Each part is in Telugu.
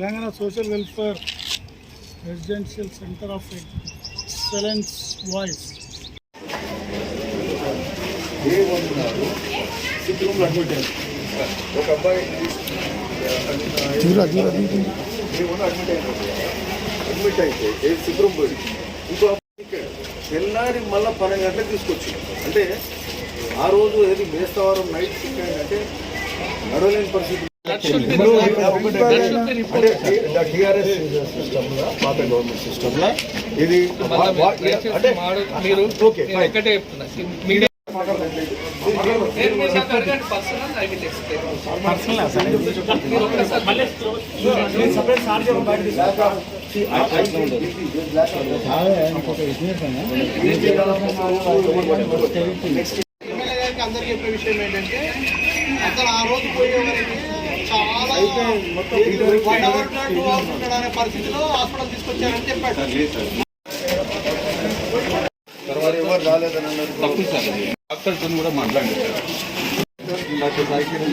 Telangana social welfare residential centre of excellence voice. ఒక అబ్బాయి అడ్మిట్ అయ్యారు అడ్మిట్ అయితే ఏ పోయి ఇంకో ఇక్కడ తెల్లారి మళ్ళీ పన్నెండు గంటలకు తీసుకొచ్చి అంటే ఆ రోజు ఏది బేస్తవారం నైట్ సిక్ అయిందంటే నడవలేని పరిస్థితి అంటే టీఆర్ఎస్ సిస్టమ్లో పాత గవర్నమెంట్ సిస్టమ్లో ఇది అందరికీ చెప్పే విషయం ఏంటంటే అసలు ఆ రోజు పోయేవారికి చాలా పరిస్థితిలో హాస్పిటల్ తీసుకొచ్చారని చెప్పాడు. డాక్టర్తో కూడా సైకిల్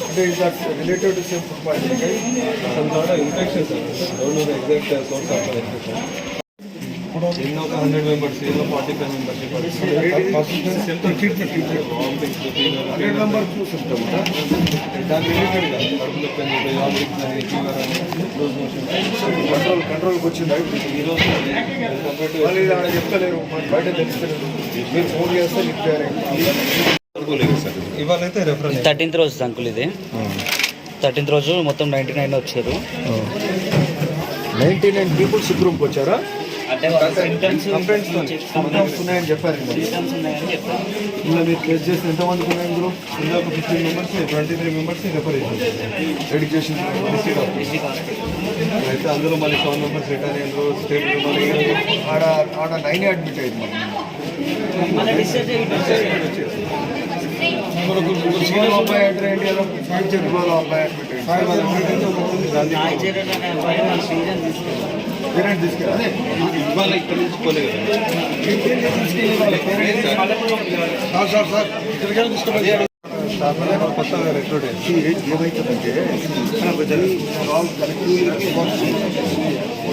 అంటే ఇది related to same food poisoning infection sir don't know the exact source of infection ఎన్నో ఒక హండ్రెడ్ మెంబర్స్ ఎన్నో forty five members hundred member చూసుంటాం దాని రిలేటెడ్ కాదు కడుపు నొప్పి అని యాబ్రిక్ అని ఫీవర్ అని. లూజ్ మోషన్ కంట్రోల్ కంట్రోల్కి వచ్చిందా? ఈ రోజు కంపేర్ మళ్ళీ ఇది ఆడ చెప్తలేరు. బయట తెలుస్తలేదు. మీరు ఫోన్ చేస్తే ఇవాళ అయితే రెఫరెన్స్ థర్టీన్త్ రోజు అంకుల్ ఇది. థర్టీన్త్ రోజు మొత్తం నైంటీ నైన్ వచ్చారు. నైన్టీ నైన్ పీపుల్ సిక్ రూమ్కి వచ్చారా? అంటే సిమ్టమ్స్ కంప్లైంట్స్ ఉన్నాయని చెప్పారు. సిమ్టమ్స్ ఉన్నాయని చెప్పారు ఇందులో మీరు కేసు చేసిన ఎంతమందికి ఉన్నాయి ఇందులో ఇందులో ఒక fifteen members twenty three members refer చేశారు ఎడ్యుకేషన్ డిస్ట్రిక్ట్ అయితే అందులో మళ్ళీ సెవెన్ మెంబర్స్ రిటర్న్ స్టేట్ మళ్ళీ ఆడ ఆడ నైన్ అడ్మిట్ అయింది డిశ్చార్జ్ అబ్బాయి అడ్మిట్ నాయచేరన్ అనే అబ్బాయి మన సీజన్ తీసుకెళ్ళారు పేరెంట్ తీసుకెళ్ళి అదే ఇవాళ ఇక్కడ నుంచి పోలే కదా సార్ సార్ సార్ ఇక్కడికి తీసుకెళ్ళి కొత్తగా రిక్రూట్ ఏమవుతుందంటే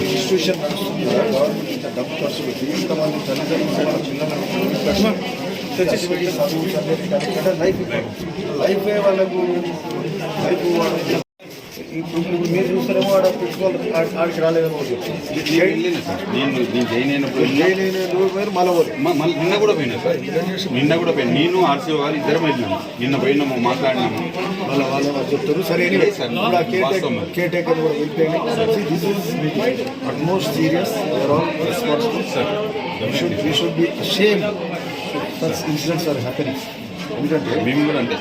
ఇన్స్టిట్యూషన్ డబ్బు ఖర్చు పెట్టి ఇంతమంది తల్లిదండ్రులు చదివి లైఫ్ లైఫ్ వాళ్ళకు లైఫ్ వాళ్ళు ఇప్పుడు మీరు చూస్తారేమో ఆడ ప్రిన్సిపల్ ఆడికి రాలేదని ఒకటి వెళ్ళిన సార్ నేను నేను జాయిన్ అయినప్పుడు మీరు మళ్ళీ మ- మళ్ళీ నిన్న కూడా పోయినా సార్. నిన్న కూడా పోయినా. నేను ఆర్సీఓ గారు ఇద్దరం వెళ్ళినాము నిన్న పోయినాము మాట్లాడినాము. వాళ్ళ వాళ్ళు చెప్తారు. సరే సార్, కేర్ టేకర్ కూడా is utmost serious responsible sir should be shame such incidents are happening ఎందుకంటే మేము కూడా అంటే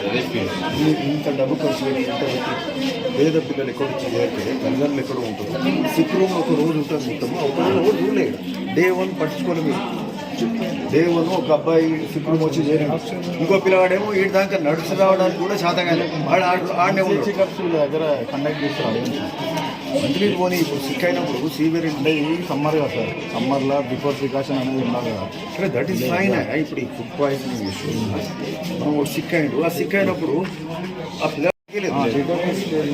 ఇంత డబ్బు ఖర్చు పెట్టి ఇంత పెట్టి పేద పిల్లలు ఎక్కడ చేరితే తల్లిదండ్రులు ఎక్కడ ఉంటారు సిక్ రూమ్ ఒక రోజు ఉంటుంది మొత్తం. ఒక రోజు ఒక రూల్ లేదు డే వన్ పట్టించుకోలేదు డే వన్ ఒక అబ్బాయి సిక్ రూమ్ వచ్చి చేరిండు. ఇంకో పిల్లవాడేమో ఈ దాకా నడుచు రావడానికి కూడా శాతగానే ఆడ ఆడ- ఆడనే చెకప్స్ దగ్గర కండక్ట్ చేస్తారు మంత్లీ పోనీ ఇప్పుడు సిక్ అయినప్పుడు సీవియర్ అంటే ఇది సమ్మర్ కదా సార్. సమ్మర్లో బిఫోర్ ప్రికాషన్ అనేది ఉండాలి కదా. ఇక్కడ దట్ ఈస్ ఫైన్ ఇప్పుడు ఈ ఫుడ్ పాయిజనింగ్ ఇష్యూ మనం ఒక సిక్ అయిండు ఆ సిక్ అయినప్పుడు ఆ పిల్లవాడికి.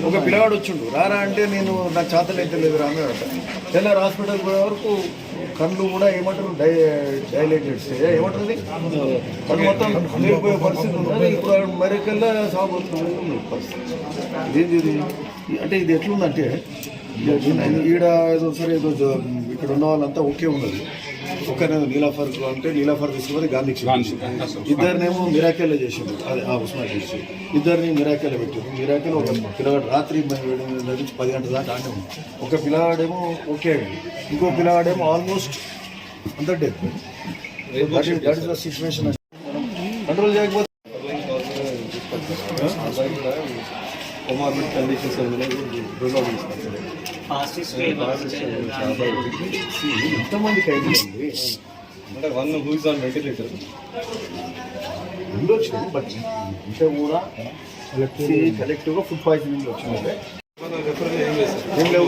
ఒక పిల్లవాడు వచ్చిండు. రారా అంటే నేను నా చేతలు అయితే లేదు రా అన్నాడట తెల్లారి హాస్పిటల్ పోయే వరకు కళ్ళు కూడా ఏమంటారు? డై డైలైటెడ్స్ ఏమంటారు ఇది? కళ్ళు మొత్తం లేకపోయే పరిస్థితి ఉన్నది ఇప్పుడు మరికల్లా సాగుతుంది పరిస్థితి ఇదేంటి ఇది? అంటే ఇది ఎట్లుందంటే ఈడ ఏదో సరే ఏదో ఇక్కడ ఉన్న వాళ్ళంతా ఓకే ఉన్నది. ఒక్కనేదో నీలాఫర్ అంటే నీలాఫర్ తీసుకుపోతే గాంధీ. ఇద్దరినేమో మిరాకెల్ చేసిండు అదే ఆ ఉస్మాన్ చేసి ఇద్దరిని మిరాకెల్ పెట్టారు మిరాకెల్ ఒక పిల్లవాడు రాత్రి నుంచి పది గంటల దాకా ఆడే ఉంది. ఒక పిల్లవాడేమో ఓకే ఇంకో పిల్లవాడేమో ఆల్మోస్ట్ అంత death. That is the situation control చేయకపోతే కొమార్బిడ్ కండిషన్స్ ఎంతమందికి అయింది అంటే one who is on ventilator ఉండొచ్చు బట్ ఇంత కూడా కలెక్టివ్గా ఫుడ్ పాయిజనింగ్ వచ్చింది మన రెఫర్ ఏం చేస్తారు ఏం లేవు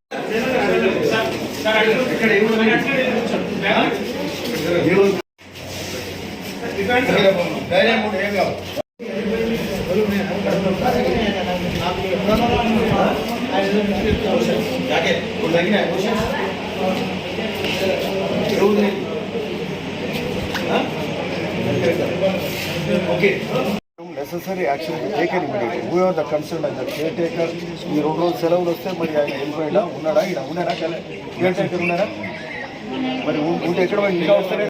కన్సర్న్ Whoever కేర్ టేకర్ ఈ రెండు రోజులు సెలవులు వస్తే మరి ఆయన వెళ్ళిపోయాడా ఉన్నాడా ఇక్కడ ఉన్నాడా కేర్ టేకర్ ఉన్నాడా మరి ఉంటే ఎక్కడ ఇంకా వస్తారే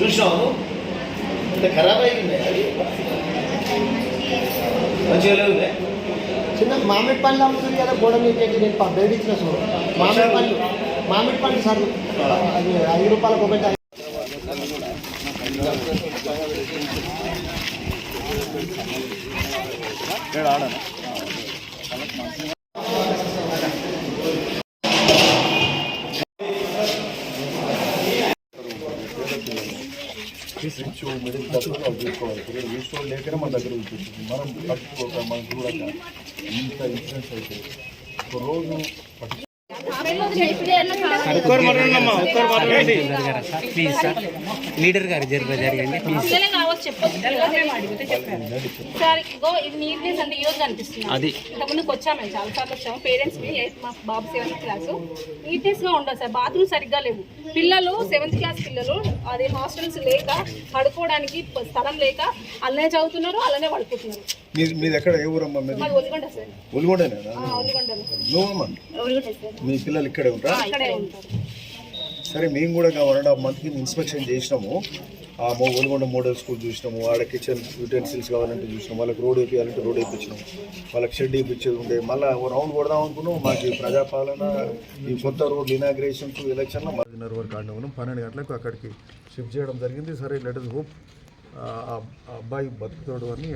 చూసాము ఖరాబ్ అయింది మంచిగా లేదు చిన్న మామిడి పండ్లు అమ్ముతుంది కదా గోడ మీద పెట్టి నేను బయట ఇచ్చిన చూడు మామిడి పండ్లు. మామిడి పండ్లు సార్. అది ఐదు రూపాయలకు ఒకటి మిడిల్ తీసుకోవాలి లేకనే మన దగ్గర ఉంటుంది మనం పట్టుకోక మనం చూడక ఇంత ఇన్సూరెన్స్ అయితే. ఒక రోజు ప్లీజ్ సార్ లీడర్ గారు జరగ జరగండి అది. ఇంతకుముందుకు వచ్చాము మేము చాలా సార్లు వచ్చాము పేరెంట్స్ని ఎయిత్ మా బాబు సెవెంత్ క్లాసు నీట్నెస్గా ఉండదు సార్ బాత్రూమ్ సరిగ్గా లేవు. పిల్లలు సెవెంత్ క్లాస్ పిల్లలు అది హాస్టల్స్ లేక పడుకోవడానికి స్థలం లేక అలానే చదువుతున్నారు అలానే పడుకుంటున్నారు. మీ మీది ఎక్కడ ఏ ఊరమ్మా మీది? సార్. ఒలిగొండేనా నువ్వమ్మా? మీ పిల్లలు ఇక్కడే ఉంటారా? ఇక్కడే ఉంటారు. సరే మేము కూడా వన్ అండ్ హాఫ్ మంత్కి ఇన్స్పెక్షన్ చేసినాము. ఆ మో ఒలిగొండ మోడల్ స్కూల్ చూసినాము. ఆడ కిచెన్ యూటెన్సిల్స్ కావాలంటే చూసినాం వాళ్ళకి రోడ్ వేయాలంటే రోడ్ వేయించినాం వాళ్ళకి షెడ్ వేయించేది ఉండే. మళ్ళీ ఓ రౌండ్ కొడదాం అనుకున్నాం మాకు ప్రజాపాలన ఈ కొత్త రోడ్ ఇనాగ్రేషన్స్ ఎలక్షన్లో పదిన్నర వరకు ఆడినాము పన్నెండు గంటలకు అక్కడికి షిఫ్ట్ చేయడం జరిగింది. సరే లెట్ ఇస్ హోప్ ఆ అబ్బాయి బతుకుతాడు అని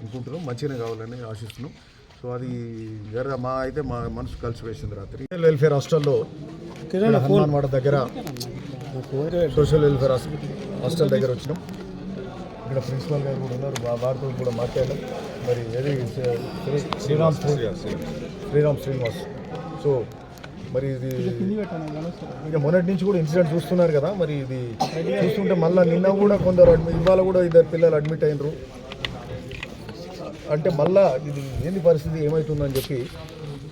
అనుకుంటున్నాం. మంచిగానే కావాలని ఆశిస్తున్నాం. సో అది జర మా అయితే మా మనసు కలిసివేసింది రాత్రి. వెల్ఫేర్ హాస్టల్లో హనుమాన్వాడ దగ్గర సోషల్ వెల్ఫేర్ హాస్టల్ హాస్టల్ దగ్గర వచ్చినాం. ఇక్కడ ప్రిన్సిపల్ గారు కూడా ఉన్నారు. వారితో కూడా మాట్లాడాం. మరి ఏది శ్రీ- శ్రీరామ్ శ్రీ- శ్రీరామ్ శ్రీనివాస్. సో మరి ఇది ఇక మొన్నటి నుంచి కూడా ఇన్సిడెంట్ చూస్తున్నారు కదా. మరి ఇది చూస్తుంటే మళ్ళీ నిన్న కూడా కొందరు అడ్మిట్ ఇవాళ కూడా ఇద్దరు పిల్లలు అడ్మిట్ అయినరు. అంటే మళ్ళా ఇది ఏంది పరిస్థితి? ఏమవుతుందని చెప్పి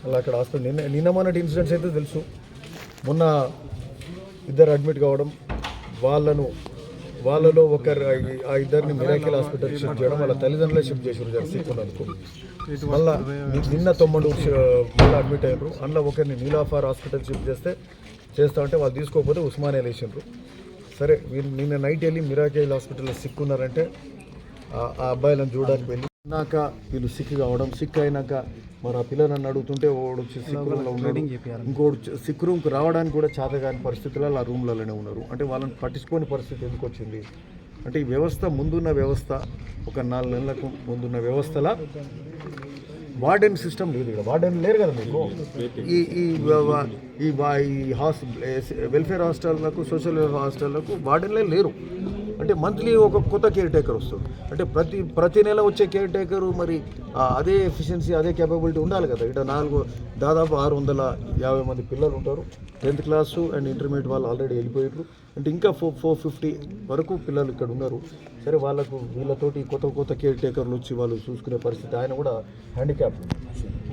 అలా అక్కడ హాస్పిటల్ నిన్న నిన్న మొన్నటి ఇన్సిడెంట్స్ అయితే తెలుసు. మొన్న ఇద్దరు అడ్మిట్ కావడం వాళ్ళను వాళ్ళలో ఒకరు ఆ- ఇద్దరిని మిరాకిల్ హాస్పిటల్ షిఫ్ట్ చేయడం వాళ్ళ తల్లిదండ్రులే షిఫ్ట్ చేసారు జర సిక్కున్నందుకు మళ్ళా నిన్న తొమ్మిది మళ్ళీ అడ్మిట్ అయ్యారు అందులో ఒకరిని నీలాఫార్ హాస్పిటల్ షిఫ్ట్ చేస్తే చేస్తా అంటే వాళ్ళు తీసుకోకపోతే ఉస్మానియా వేసిండ్రు. సరే నిన్న నైట్ వెళ్ళి మిరాకిల్ హాస్పిటల్లో సిక్కున్నారంటే ఆ అబ్బాయిలను చూడడానికి వెళ్ళి నాక వీళ్ళు సిక్ కావడం సిక్ అయినాక మరి ఆ పిల్లలు నన్ను అడుగుతుంటే వాడు వచ్చి సిక్ రూమ్లో ఉన్నాడు. ఇంకోటి సిక్ రూమ్కి రావడానికి కూడా చేతగాని పరిస్థితులలో ఆ రూమ్లలోనే ఉన్నారు. అంటే వాళ్ళని పట్టించుకోని పరిస్థితి ఎందుకు వచ్చింది? అంటే ఈ వ్యవస్థ ముందున్న వ్యవస్థ ఒక నాలుగు నెలలకు ముందున్న వ్యవస్థల వార్డెన్ సిస్టమ్ లేదు ఇక్కడ. వార్డెన్ లేరు కదా మీకు? ఈ ఈ ఈ హాస్ వెల్ఫేర్ హాస్టళ్ళకు సోషల్ వెల్ఫేర్ హాస్టళ్ళకు వార్డెన్లే లేరు. అంటే మంత్లీ ఒక కొత్త కేర్ టేకర్ వస్తుంది. అంటే ప్రతి ప్రతి నెల వచ్చే కేర్ టేకరు మరి అదే ఎఫిషియన్సీ అదే కేపబిలిటీ ఉండాలి కదా. ఇక్కడ నాలుగు దాదాపు ఆరు వందల యాభై మంది పిల్లలు ఉంటారు. టెన్త్ క్లాసు అండ్ ఇంటర్మీడియట్ వాళ్ళు ఆల్రెడీ వెళ్ళిపోయారు అంటే ఇంకా ఫోర్ ఫోర్ ఫిఫ్టీ వరకు పిల్లలు ఇక్కడ ఉన్నారు. సరే వాళ్ళకు వీళ్ళతోటి కొత్త కొత్త కేర్ టేకర్లు వచ్చి వాళ్ళు చూసుకునే పరిస్థితి. ఆయన కూడా హ్యాండిక్యాప్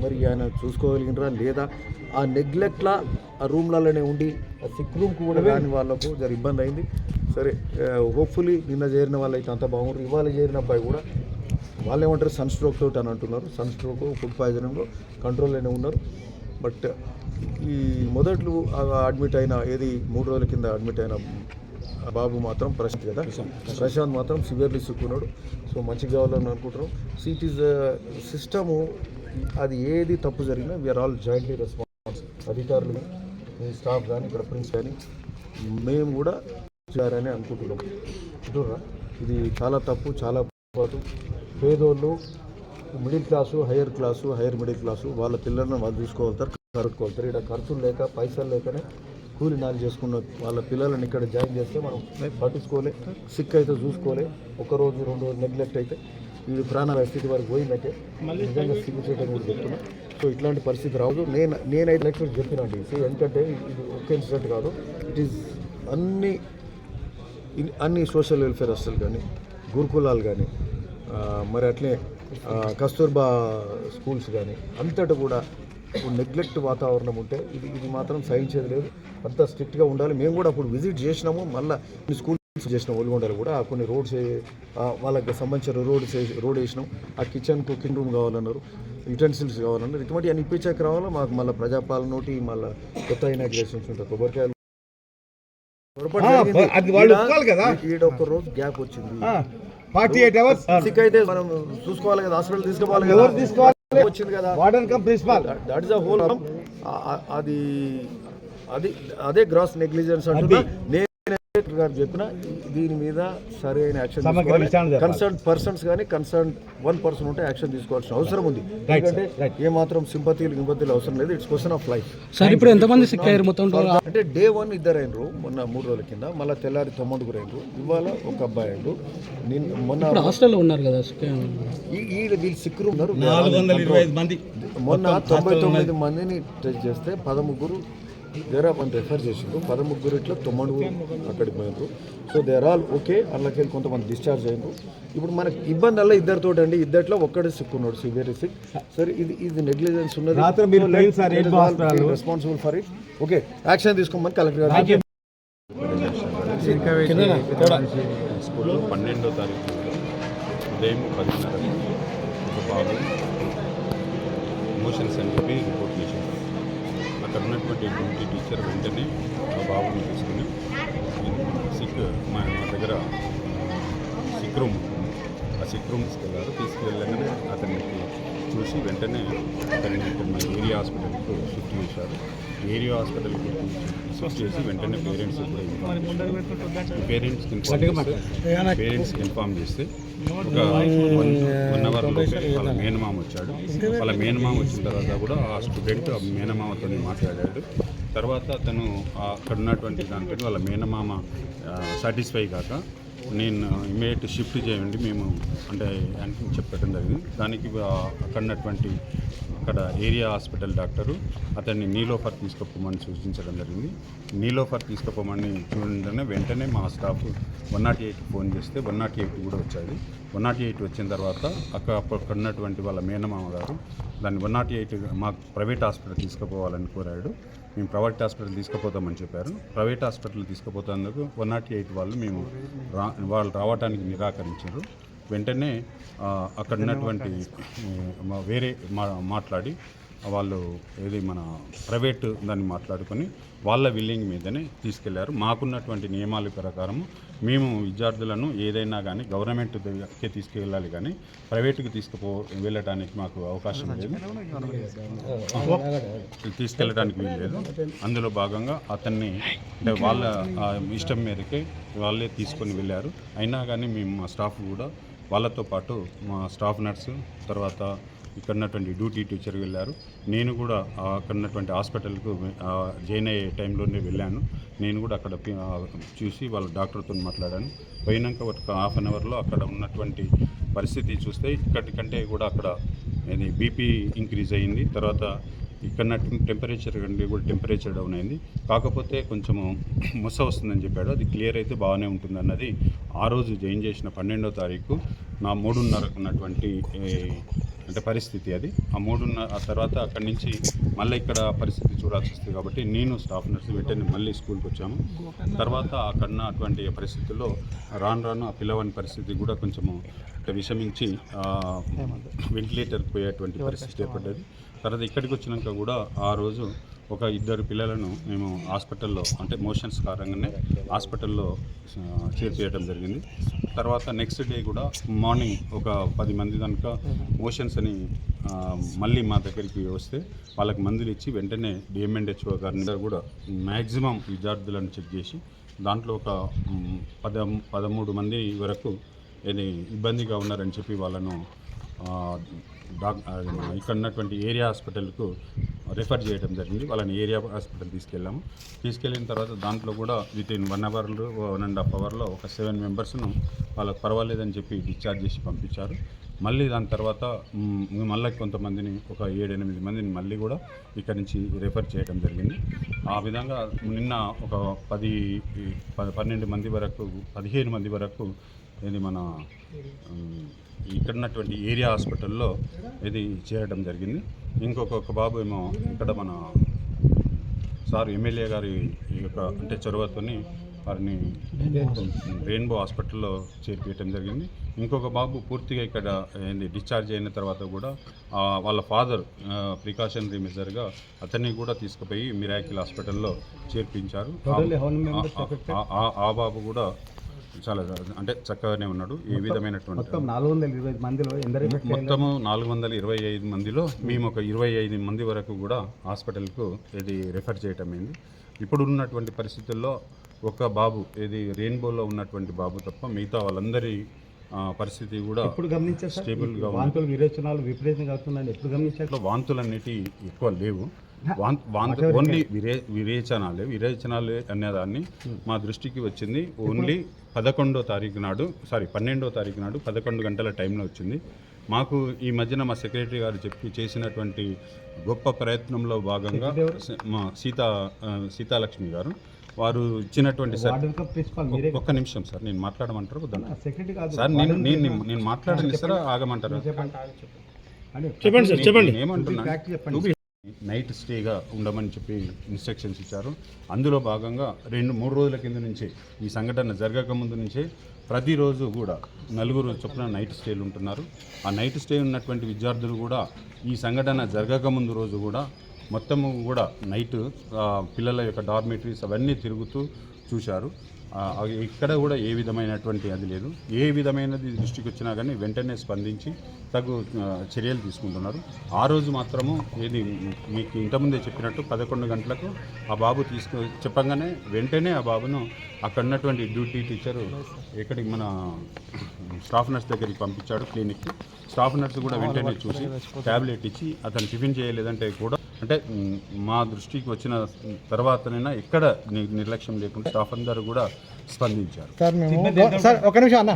మరి ఆయన చూసుకోగలిగినరా లేదా? ఆ నెగ్లెక్ట్లా ఆ రూమ్లలోనే ఉండి ఆ సిక్ రూమ్కి కూడా రాని వాళ్ళకు జర ఇబ్బంది అయింది. సరే హోప్ఫుల్లీ నిన్న చేరిన వాళ్ళు అయితే అంత బాగుంటారు ఇవాళ చేరిన అబ్బాయి కూడా వాళ్ళు ఏమంటారు సన్ స్ట్రోక్ తోటి అని అంటున్నారు. సన్ స్ట్రోక్ ఫుడ్ పాయిజనింగ్లో కంట్రోల్లోనే ఉన్నారు. బట్ ఈ మొదట్లు అడ్మిట్ అయిన ఏది మూడు రోజుల కింద అడ్మిట్ అయిన బాబు మాత్రం ప్రశాంత్ కదా? ప్రశాంత్. మాత్రం సివియర్లీ సిక్కున్నాడు సో మంచిగా కావాలని అనుకుంటున్నాం. సో ఇట్ ఈస్ సిస్టము అది ఏది తప్పు జరిగినా we are all jointly response అధికారులు స్టాఫ్ కానీ ఇక్కడ ప్రిన్స్ కానీ మేము కూడా చేయాలని అనుకుంటున్నాం. చూడరా ఇది చాలా తప్పు చాలా పాటు పేదోళ్ళు middle class higher class higher middle class వాళ్ళ పిల్లలను వాళ్ళు చూసుకోగలుగుతారు కరుక్కోగలుగుతారు ఇక్కడ ఖర్చులు లేక పైసలు లేకనే కూలి నాలు చేసుకున్న వాళ్ళ పిల్లలను ఇక్కడ జాయిన్ చేస్తే మనం పట్టించుకోలే సిక్ అయితే చూసుకోలే ఒక రోజు రెండు రోజులు నెగ్లెక్ట్ అయితే వీడు ప్రాణాల స్థితి వరకు పోయిందంటే నిజంగా సిగ్గు చేయడం కూడా చెప్తున్నా. సో ఇట్లాంటి పరిస్థితి రావద్దు. నేను నేనైతే లెక్చర్ చెప్పినండి See, ఎందుకంటే ఇది ఒక్క ఇన్సిడెంట్ కాదు. ఇట్ ఈస్ అన్ని అన్ని సోషల్ వెల్ఫేర్ హాస్టల్ కానీ గురుకులాలు కానీ మరి అట్లే కస్తూర్బా స్కూల్స్ కానీ అంతటా కూడా నెగ్లెక్ట్ వాతావరణం ఉంటే ఇది ఇది మాత్రం సహించేది లేదు. అంత స్ట్రిక్ట్గా ఉండాలి. మేము కూడా అప్పుడు విజిట్ చేసినాము. మళ్ళీ కొన్ని స్కూల్స్ చేసిన ఒలిగొండలు కూడా కొన్ని రోడ్స్ వాళ్ళకి సంబంధించిన రోడ్ రోడ్ వేసినాం. ఆ కిచెన్ కుకింగ్ రూమ్ కావాలన్నారు యుటెన్సిల్స్ కావాలన్నారు. ఇటువంటి అన్ని ఇప్పించాక రావాలో? మాకు మళ్ళీ ప్రజాపాలనోటి మళ్ళీ కొత్త ఇనాగ్రేషన్స్ ఉంటాయి కొబ్బరికాయలు అది వాళ్ళు ఈడ- ఒప్పుకోవాలి కదా. ఈడ ఒక రోజు గ్యాప్ వచ్చింది. Forty eight hours. సిక్ అయితే మనం చూసుకోవాలి కదా హాస్పిటల్ తీసుకోవాలి కదా. ఎవరు తీసుకోవాలి? వచ్చింది కదా. Warden cum principal. That is a whole అది అది అదే గ్రాస్ నెగ్లిజెన్స్ అంటున్నా. డైరెక్టర్ గారు చెప్పిన దీని మీద సరైన యాక్షన్. కన్సర్న్ పర్సన్స్ కానీ కన్సర్న్ వన్ పర్సన్ ఉంటే యాక్షన్ తీసుకోవాల్సిన అవసరం ఉంది. ఎందుకంటే ఏ మాత్రం సింపతీలు గింపతీలు అవసరం లేదు. It's question of life sir ఇప్పుడు ఎంతమంది సిక్ అయ్యారు మొత్తం అంటే డే వన్ ఇద్దరు అయినరు మొన్న మూడు రోజుల కింద. మళ్ళీ తెల్లారి తొమ్మిదిగురు అయినరు ఇవాళ ఒక అబ్బాయి అయినరు నిన్న మొన్న హాస్టల్లో ఉన్నారు కదా వీళ్ళు సిక్కులు ఉన్నారు. మొన్న తొంభై తొమ్మిది మందిని టెస్ట్ చేస్తే పదముగ్గురు వేరే మనం రెఫర్ చేసిండ్రు పదముగ్గురు ఇట్లా తొమ్మిది అక్కడికి పోయినారు so they are all okay అందులోకి కొంతమంది డిశ్చార్జ్ అయినారు ఇప్పుడు మనకి ఇబ్బంది అల్ల ఇద్దరితో అండి ఇద్దరిలో ఒక్కడే సిక్కున్నాడు సివియర్ సిక్ సరే ఇది ఇది నెగ్లిజెన్స్ ఉన్నది? Responsible for it okay action తీసుకోమని కలెక్టర్ గారు స్కూల్లో పన్నెండో తారీఖు ఉదయం ఒక బాబు మోషన్స్ అని చెప్పి రిపోర్ట్ అక్కడ ఉన్నటువంటి డ్యూటీ టీచర్ వెంటనే ఆ బాబుని తీసుకుని సిక్ మా మా దగ్గర సిక్ రూమ్ ఆ సిక్ రూమ్ తీసుకెళ్ళారు తీసుకువెళ్ళగానే అతనికి చూసి వెంటనే అతన్ని మన ఏరియా హాస్పిటల్కి షిఫ్ట్ చేశారు. ఏరియా హాస్పిటల్కి షిఫ్ట్ చేసి వెంటనే పేరెంట్స్ చేశారు. పేరెంట్స్కి ఇన్ఫార్మ్ చేస్తే ఒక వన్ అవర్లో వాళ్ళ మేనమామ వచ్చాడు. వాళ్ళ మేనమామ వచ్చిన తర్వాత కూడా ఆ స్టూడెంట్ ఆ మేనమామతో మాట్లాడాడు. తర్వాత అతను ఆ అక్కడ ఉన్నటువంటి దాంతో వాళ్ళ మేనమామ సాటిస్ఫై కాక నేను ఇమీడియట్ షిఫ్ట్ చేయండి మేము అంటే అని చెప్పడం జరిగింది. దానికి అక్కడ ఉన్నటువంటి అక్కడ ఏరియా హాస్పిటల్ డాక్టరు అతన్ని నీలోఫర్ తీసుకుపోమని సూచించడం జరిగింది. నీలోఫర్ తీసుకుపోమని చూడగానే వెంటనే మా staff one nought eight phone చేస్తే వన్ నాట్ ఎయిట్ కూడా వచ్చేది. వన్ నాట్ ఎయిట్ వచ్చిన తర్వాత అక్కడ అక్కడ ఉన్నటువంటి వాళ్ళ మేనమామ గారు దాన్ని వన్ నాట్ ఎయిట్ మాకు ప్రైవేట్ హాస్పిటల్ తీసుకుపోవాలని కోరాడు. మేము ప్రైవేట్ హాస్పిటల్ తీసుకుపోతామని చెప్పారు. ప్రైవేట్ హాస్పిటల్ తీసుకుపోతందుకు వన్ నాట్ ఎయిట్ వాళ్ళు మేము రా వాళ్ళు రావడానికి నిరాకరించారు. వెంటనే అక్కడ ఉన్నటువంటి వేరే మా మాట్లాడి వాళ్ళు ఏది మన ప్రైవేట్ దాన్ని మాట్లాడుకొని వాళ్ళ విల్లింగ్ మీదనే తీసుకెళ్ళారు. మాకున్నటువంటి నియమాల ప్రకారం మేము విద్యార్థులను ఏదైనా కానీ గవర్నమెంట్ దగ్గరికి తీసుకెళ్ళాలి కానీ ప్రైవేట్కి తీసుకుపో వెళ్ళటానికి మాకు అవకాశం లేదు. తీసుకెళ్ళడానికి వీల్లేదు అందులో భాగంగా అతన్ని అంటే వాళ్ళ ఇష్టం మేరకే వాళ్ళే తీసుకొని వెళ్ళారు. అయినా కానీ మేము మా స్టాఫ్ కూడా వాళ్ళతో పాటు మా స్టాఫ్ నర్సు తర్వాత ఇక్కడ ఉన్నటువంటి డ్యూటీ టీచర్ వెళ్ళారు. నేను కూడా అక్కడ ఉన్నటువంటి హాస్పిటల్కు జాయిన్ అయ్యే టైంలోనే వెళ్ళాను. నేను కూడా అక్కడ చూసి వాళ్ళ డాక్టర్తో మాట్లాడాను. పోయినాక ఒక హాఫ్ అన్ అవర్లో అక్కడ ఉన్నటువంటి పరిస్థితి చూస్తే ఇక్కడికంటే కూడా అక్కడ బీపీ ఇంక్రీజ్ అయ్యింది తర్వాత ఇక్కడ టెంపరేచర్ కంటే కూడా టెంపరేచర్ డౌన్ అయింది. కాకపోతే కొంచెము ముస వస్తుందని చెప్పాడు. అది క్లియర్ అయితే బాగానే ఉంటుంది అన్నది ఆ రోజు జాయిన్ చేసిన పన్నెండో తారీఖు నా మూడున్నరకు ఉన్నటువంటి అంటే పరిస్థితి అది. ఆ మూడున్న ఆ తర్వాత అక్కడి నుంచి మళ్ళీ ఇక్కడ పరిస్థితి చూడాల్సి వస్తుంది కాబట్టి నేను స్టాఫ్ నర్స్ వెంటనే మళ్ళీ స్కూల్కి వచ్చాము. తర్వాత అక్కడ అటువంటి పరిస్థితుల్లో రాను రాను ఆ పిల్లవాని పరిస్థితి కూడా కొంచెము అంటే విషమించి వెంటిలేటర్కి పోయేటువంటి పరిస్థితి ఏర్పడ్డది. తర్వాత ఇక్కడికి వచ్చినాక కూడా ఆ రోజు ఒక ఇద్దరు పిల్లలను మేము హాస్పిటల్లో అంటే మోషన్స్ కారణంగానే హాస్పిటల్లో ఆ, జరిగింది. తర్వాత నెక్స్ట్ డే కూడా మార్నింగ్ ఒక పది మంది కనుక మోషన్స్ అని మళ్ళీ మా దగ్గరికి వస్తే వాళ్ళకి మందులు ఇచ్చి వెంటనే డిఎంఎన్హెచ్ఓ గారి కూడా మ్యాక్సిమం విద్యార్థులను చెక్ చేసి దాంట్లో ఒక పద పదమూడు మంది వరకు ఇది ఇబ్బందిగా ఉన్నారని చెప్పి వాళ్ళను డాక్ ఇక్కడ ఉన్నటువంటి ఏరియా హాస్పిటల్కు రిఫర్ చేయడం జరిగింది. వాళ్ళని ఏరియా హాస్పిటల్ తీసుకెళ్ళాము. తీసుకెళ్ళిన తర్వాత దాంట్లో కూడా విత్ ఇన్ వన్ అవర్లో వన్ అండ్ హాఫ్ అవర్లో ఒక సెవెన్ మెంబర్స్ను వాళ్ళకి పర్వాలేదని చెప్పి డిశ్చార్జ్ చేసి పంపించారు. మళ్ళీ దాని తర్వాత మళ్ళీ కొంతమందిని ఒక ఏడు ఎనిమిది మందిని మళ్ళీ కూడా ఇక్కడ నుంచి రిఫర్ చేయడం జరిగింది. ఆ విధంగా నిన్న ఒక పది పన్నెండు మంది వరకు పదిహేను మంది వరకు ఇది మన ఇక్కడ ఉన్నటువంటి ఏరియా హాస్పిటల్లో ఇది చేయడం జరిగింది. ఇంకొక బాబు ఏమో ఇక్కడ మన సార్ ఎమ్మెల్యే గారి ఈ యొక్క అంటే చొరవతోని వారిని రెయిన్బో హాస్పిటల్లో చేర్పించడం జరిగింది. ఇంకొక బాబు పూర్తిగా ఇక్కడ ఏంది డిశ్చార్జ్ అయిన తర్వాత కూడా వాళ్ళ ఫాదర్ ప్రికాషనరీ మెజర్గా అతన్ని కూడా తీసుకుపోయి మిరాకిల్ హాస్పిటల్లో చేర్పించారు. ఆ బాబు కూడా చాలా అంటే చక్కగానే ఉన్నాడు. ఏ విధమైనటువంటి నాలుగు వందల ఇరవై మందిలో మొత్తము నాలుగు వందల ఇరవై ఐదు మందిలో మేము ఒక ఇరవై ఐదు మంది వరకు కూడా హాస్పిటల్కు ఇది రెఫర్ చేయటం అయింది. ఇప్పుడు ఉన్నటువంటి పరిస్థితుల్లో ఒక బాబు ఇది రెయిన్బోలో ఉన్నటువంటి బాబు తప్ప మిగతా వాళ్ళందరి పరిస్థితి కూడా ఎప్పుడు గమనించారు స్టేబుల్గా వాంతులు విరేచనాలు విపరీతంగా అవుతుందండి ఎప్పుడు గమనించారు? ఇట్లా వాంతులన్నిటి ఎక్కువ లేవు. ఓన్లీ విరే విరేచనాలే విరేచనాలు అనేదాన్ని మా దృష్టికి వచ్చింది. ఓన్లీ పదకొండో తారీఖు నాడు సారీ పన్నెండో తారీఖు నాడు పదకొండు గంటల టైంలో వచ్చింది. మాకు ఈ మధ్యన మా సెక్రటరీ గారు చెప్పి చేసినటువంటి గొప్ప ప్రయత్నంలో భాగంగా మా సీతా సీతాలక్ష్మి గారు వారు ఇచ్చినటువంటి సర్ ఒక్క నిమిషం సార్ నేను మాట్లాడమంటారు వద్దన్నా సెక్రటరీ కాదు సార్ నేను నేను నేను మాట్లాడనిస్తారా ఆగమంటారా? అంటే చెప్పండి. సార్ చెప్పండి. ఏమంటున్నా? నైట్ స్టేగా ఉండమని చెప్పి ఇన్స్ట్రక్షన్స్ ఇచ్చారు. అందులో భాగంగా రెండు మూడు రోజుల కింద నుంచే ఈ సంఘటన జరగక ముందు నుంచే ప్రతిరోజు కూడా నలుగురు చొప్పున నైట్ స్టేలు ఉంటున్నారు. ఆ నైట్ స్టే ఉన్నటువంటి విద్యార్థులు కూడా ఈ సంఘటన జరగక ముందు రోజు కూడా మొత్తము కూడా నైట్ పిల్లల యొక్క డార్మెటరీస్ అవన్నీ తిరుగుతూ చూశారు. ఇక్కడ కూడా ఏ విధమైనటువంటి అది లేదు. ఏ విధమైనది దృష్టికి వచ్చినా కానీ వెంటనే స్పందించి తగు చర్యలు తీసుకుంటున్నారు. ఆ రోజు మాత్రము ఏది మీకు ఇంతకుముందే చెప్పినట్టు పదకొండు గంటలకు ఆ బాబు తీసుకు చెప్పంగానే వెంటనే ఆ బాబును అక్కడ ఉన్నటువంటి డ్యూటీ టీచరు ఎక్కడికి మన స్టాఫ్ నర్స్ దగ్గరికి పంపించాడు క్లినిక్కి. స్టాఫ్ నర్స్ కూడా వెంటనే చూసి ట్యాబ్లెట్ ఇచ్చి అతను టిఫిన్ చేయలేదంటే కూడా అంటే మ్, దృష్టికి వచ్చిన తర్వాతనైనా ఎక్కడ నిర్లక్ష్యం లేకుండా స్టాఫ్ అందరూ కూడా స్పందించారు. సార్ ఒక నిమిషం అన్న.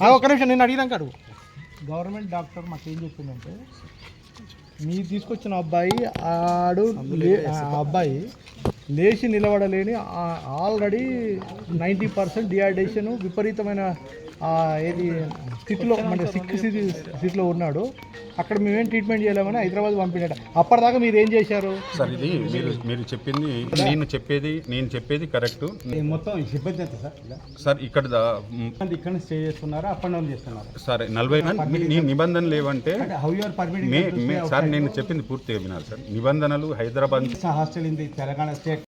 ఆ, ఒక నిమిషం నేను అడిగినాక అడుగు. గవర్నమెంట్ డాక్టర్ మాకు ఏం చెప్పిందంటే మీరు తీసుకొచ్చిన అబ్బాయి ఆడు అబ్బాయి లేచి నిలబడలేని ఆల్రెడీ నైంటీ పర్సెంట్ డిహైడ్రేషన్ విపరీతమైన ఆ, ఏది స్థితిలో మన సిక్ స్థితి స్థితిలో ఉన్నాడు. అక్కడ మేమేం ట్రీట్మెంట్ చేయలేమని హైదరాబాద్ పంపించాడు అప్పటిదాకా మీరు ఏం చేశారు? సార్ ఇది మీరు మీరు చెప్పింది నేను చెప్పేది నేను చెప్పేది కరెక్ట్. మొత్తం సిబ్బంది ఎంత సార్ సార్ ఇక్కడ ఇక్కడ స్టే చేస్తున్నారా అప్ అండ్ డౌన్ చేస్తున్నారా. సరే నలభై నీ నిబంధనలు ఏవంటే హౌ మే మే సార్ నేను చెప్పింది పూర్తిగా వినాలి సార్. నిబంధనలు హైదరాబాద్ హాస్టల్ తెలంగాణ స్టేట్